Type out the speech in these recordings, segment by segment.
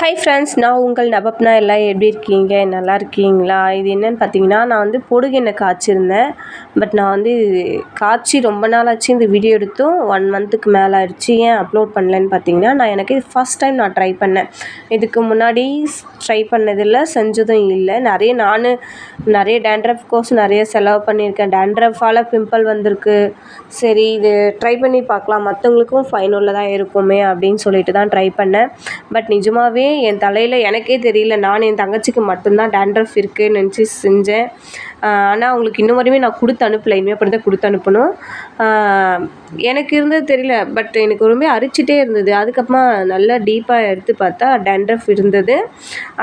Hi friends நான் உங்கள் நபப்னா எல்லாம் எப்படி இருக்கீங்க? நல்லா இருக்கீங்களா? இது என்னென்னு பார்த்தீங்கன்னா நான் வந்து பொடுகு காய்ச்சிருந்தேன். பட் நான் வந்து காய்ச்சி ரொம்ப நாள் ஆச்சு இந்த வீடியோ எடுத்தும். ஒன் மந்த்துக்கு மேலே ஆயிடுச்சு. ஏன் அப்லோட் பண்ணலன்னு பார்த்தீங்கன்னா நான் எனக்கு இது ஃபஸ்ட் டைம் நான் ட்ரை பண்ணேன். இதுக்கு முன்னாடி ட்ரை பண்ணதில்லை செஞ்சதும் இல்லை. நிறைய நான் நிறைய டேண்ட்ரஃப் கோர்ஸ் நிறைய செலவு பண்ணியிருக்கேன். டேண்ட்ரஃபால் பிம்பிள் வந்திருக்கு. சரி இது ட்ரை பண்ணி பார்க்கலாம். மற்றவங்களுக்கும் ஃபைன் உள்ளதாக இருக்குமே அப்படின்னு சொல்லிட்டு தான் ட்ரை பண்ணேன். பட் நிஜமாகவே என் தலையில் எனக்கே தெரியல. நான் என் தங்கச்சிக்கு மட்டும்தான் டேண்ட்ரஃப் இருக்குதுன்னு நினச்சி செஞ்சேன். ஆனால் அவங்களுக்கு இன்ன வரையுமே நான் கொடுத்து அனுப்பலை. இனிமேல் அப்படி தான் கொடுத்து அனுப்பணும். எனக்கு இருந்தது தெரியல. பட் எனக்கு ரொம்ப அரிச்சிட்டே இருந்தது. அதுக்கப்புறமா நல்லா டீப்பாக எடுத்து பார்த்தா டேண்ட்ரஃப் இருந்தது.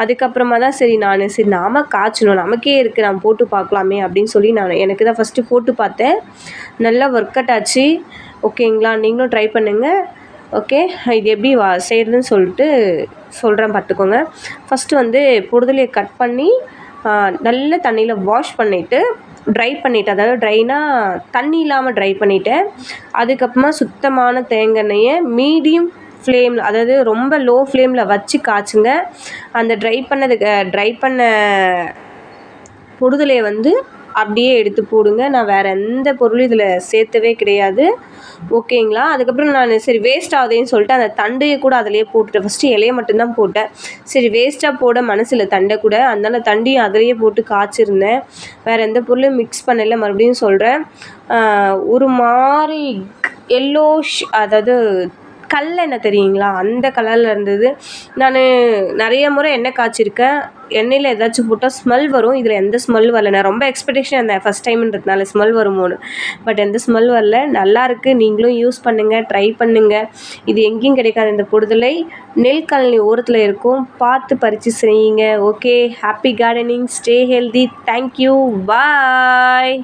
அதுக்கப்புறமா தான் சரி நான் சரி நாம காய்ச்சணும் நமக்கே இருக்குது நான் போட்டு பார்க்கலாமே அப்படின்னு சொல்லி நான் எனக்கு தான் ஃபஸ்ட்டு போட்டு பார்த்தேன். நல்லா ஒர்க் அவுட் ஆச்சு. ஓகேங்களா நீங்களும் ட்ரை பண்ணுங்கள் ஓகே இது எப்படி வா செய்கிறதுன்னு சொல்லிட்டு சொல்கிறேன் பார்த்துக்கோங்க ஃபஸ்ட்டு வந்து பொடுதலையை கட் பண்ணி நல்ல தண்ணியில் வாஷ் பண்ணிவிட்டு ட்ரை பண்ணிவிட்டு அதாவது ட்ரைனா தண்ணி இல்லாமல் ட்ரை பண்ணிவிட்டேன் அதுக்கப்புறமா சுத்தமான தேங்காய் மீடியம் ஃப்ளேமில் அதாவது ரொம்ப லோ ஃப்ளேமில் வச்சு காய்ச்சுங்க. அந்த ட்ரை பண்ணதுக்கு ட்ரை பண்ண பொடுதலையை வந்து அப்படியே எடுத்து போடுங்க. நான் வேறு எந்த பொருளும் இதில் சேர்த்தவே கிடையாது. ஓகேங்களா? அதுக்கப்புறம் நான் சரி வேஸ்ட் ஆகுதேன்னு சொல்லிட்டு அந்த தண்டையை கூட அதிலேயே போட்டுட்டேன். ஃபஸ்ட்டு இலையை மட்டும்தான் போட்டேன். சரி வேஸ்ட்டாக போட மனசில் தண்டை கூட அதனால் தண்டையும் அதிலேயே போட்டு காய்ச்சிருந்தேன். வேறு எந்த பொருளும் மிக்ஸ் பண்ணலை மறுபடியும் சொல்கிறேன் ஒரு மாதிரி எல்லோஷ் அதாவது கல்லெண்ணெய் தெரியுங்களா? அந்த கலரில் இருந்தது. நான் நிறைய முறை எண்ணெய் காய்ச்சிருக்கேன். எண்ணெயில் ஏதாச்சும் போட்டால் ஸ்மெல் வரும். இதில் எந்த ஸ்மெல் வரல. நான் ரொம்ப எக்ஸ்பெக்டேஷன் இருந்தேன் ஃபஸ்ட் டைம்ன்றதுனால ஸ்மெல் வருமோன்னு. பட் எந்த ஸ்மெல் வரல. நல்லாயிருக்கு நீங்களும் யூஸ் பண்ணுங்கள் ட்ரை பண்ணுங்கள் இது எங்கேயும் கிடைக்காது. இந்த பொடுதலை நெல் கலனி ஓரத்தில் இருக்கும். பார்த்து பறித்து செய்யுங்க. Okay happy gardening stay healthy thank you bye